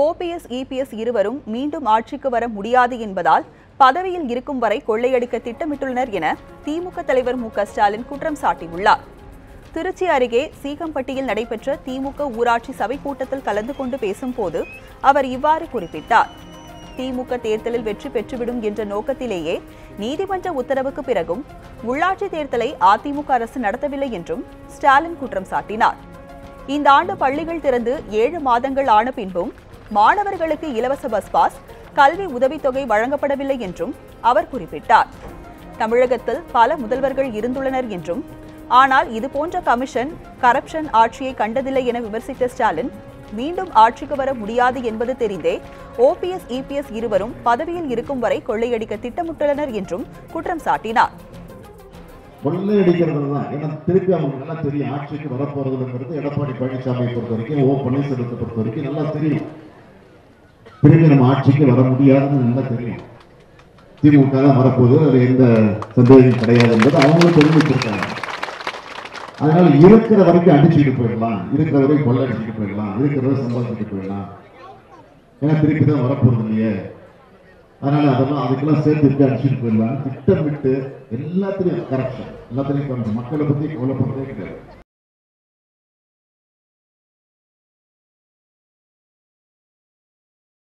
OPS EPS இருவரும் மீண்டும் ஆட்சிக்கு வர முடியாது என்பதால் பதவியில் இருக்கும் வரை கொள்ளையடிக்க திட்டமிட்டுள்ளனர் என திமுக தலைவர் மு க ஸ்டாலின் குற்றம் சாட்டியுள்ளார். திருச்சி அருகே சீகம்பட்டியில் நடைபெற்ற திமுக ஊராட்சி சபை கூட்டத்தில் கலந்து கொண்டு பேசும்போது அவர் இவ்வாறு குறிப்பிட்டார். திமுக தேர்தலில் வெற்றி பெற்றுவிடும் என்ற நோக்கத்திலேயே நீதிமன்ற உத்தரவுக்கு பிறகும் உள்ளாட்சி தேர்தலை அதிமுக அரசு நடத்தவில்லை என்றும் ஸ்டாலின் குற்றம் சாட்டினார். இந்த ஆண்டு பள்ளிகள் திறந்து ஏழு மாதங்கள் ஆன பின்பும் மாணவர்களுக்கு இலவச பஸ் பாஸ் கல்வி உதவித்தொகை வழங்கப்படவில்லை என்றும் அவர் குறிப்பிட்டார். தமிழகத்தில் பல முதல்வர்கள் இருந்துள்ளனர் என்றும் ஆனால் இதுபோன்ற கமிஷன் கரப்ஷன் ஆட்சியை கண்டதில்லை என விமர்சித்த ஸ்டாலின் மீண்டும் ஆட்சிக்கு வர முடியாது என்பது தெரிந்தே ஓபிஎஸ் இபிஎஸ் இருவரும் பதவியில் இருக்கும் வரை கொள்ளையடிக்க திட்டமிட்டுள்ளனர் என்றும் குற்றம் சாட்டினார். கொள்ளையடிக்கிறது தான் ஏன்னா திருப்பி அவங்களுக்கு நல்லா தெரியும் ஆட்சிக்கு வரப்போறதுங்கிறது எடப்பாடி பழனிசாமியை பொறுத்த வரைக்கும் ஓ பன்னீர்செல்வத்தை பொறுத்த வரைக்கும் நல்லா தெரியும். பிறகு நம்ம ஆட்சிக்கு வர முடியாதுன்னு நல்லா தெரியும். திமுக தான் வரப்போகுது அது எந்த சந்தேகம் கிடையாது என்பது அவங்களும் தெரிவிச்சிருக்காங்க அதனால இருக்கிற வரைக்கும் அடிச்சுட்டு போயிடலாம் இருக்கிற வரைக்கும் கொள்ளடிச்சுட்டு போயிடலாம் இருக்கிறத சம்பாதிச்சுட்டு போயிடலாம். ஏன்னா திருப்பி தான் வரப்போறது இல்லையே. அதனால அதெல்லாம் அதுக்கெல்லாம் சேர்த்து இருக்கு அடிச்சுட்டு போயிடலாம் திட்டமிட்டு எல்லாத்துலயும் கரப்ஷன் எல்லாத்துலயும் மக்களை பத்தி கவலைப்படுறதே கிடையாது.